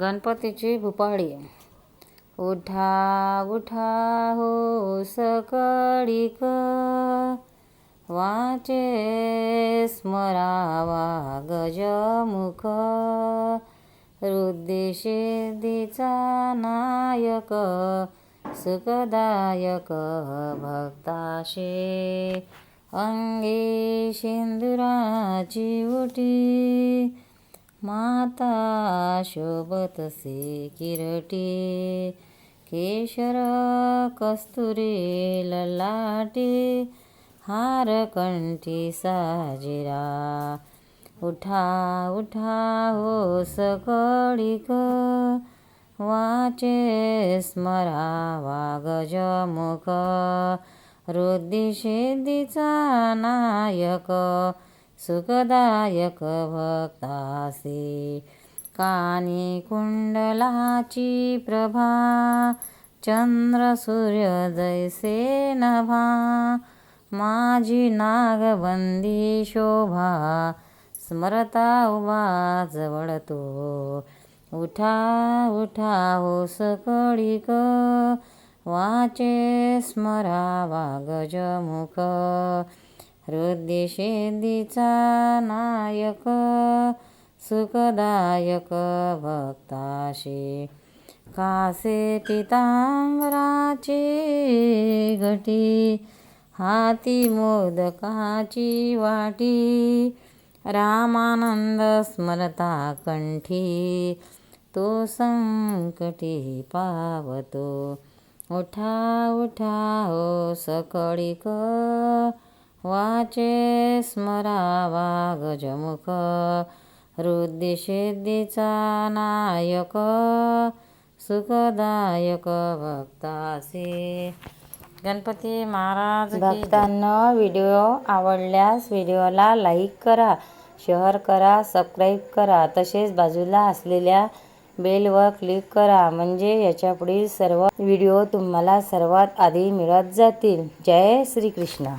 गणपतीची भुपाळी उठा उठा हो सकळीक. वाचे स्मरावा गजमुख. सिद्धीचा नायक. सुखदायक भक्ताशे. अंगी सिंदुराची उटी. माता शोभतसे किरटी. केशर कस्तुरी ललाटी. हार कंठी साजिरा. उठा उठा हो सकळीक. वाचे स्मरावा गजमुख. शेदीचा नायक. सुखदायक भक्तासी कानी कुंडलाची प्रभा चंद्र सूर्य जैसे नभा माझी नागबंदी शोभा स्मरता उभा जवळतो. उठा उठा हो सकळीक वाचे स्मरा स्मरावा गजमुख हृदयसिद्धीचा नायक सुखदायक भक्ताशी. कासे पितांबराची घटी हाती मोदकाची वाटी. रामानंद स्मरता कंठी तो संकटी पावतो. उठा उठा हो सकळीक वाचे स्मरावा गजमुख हृदयसिद्धीचा नायक सुखदायक भक्तासे गणपती महाराज भक्तांना व्हिडिओ आवडल्यास व्हिडिओला लाईक करा शेअर करा सबस्क्राईब करा. तसेच बाजूला असलेल्या बेलवर क्लिक करा म्हणजे याच्या पुढील सर्व व्हिडिओ तुम्हाला सर्वात आधी मिळत जातील. जय श्रीकृष्ण.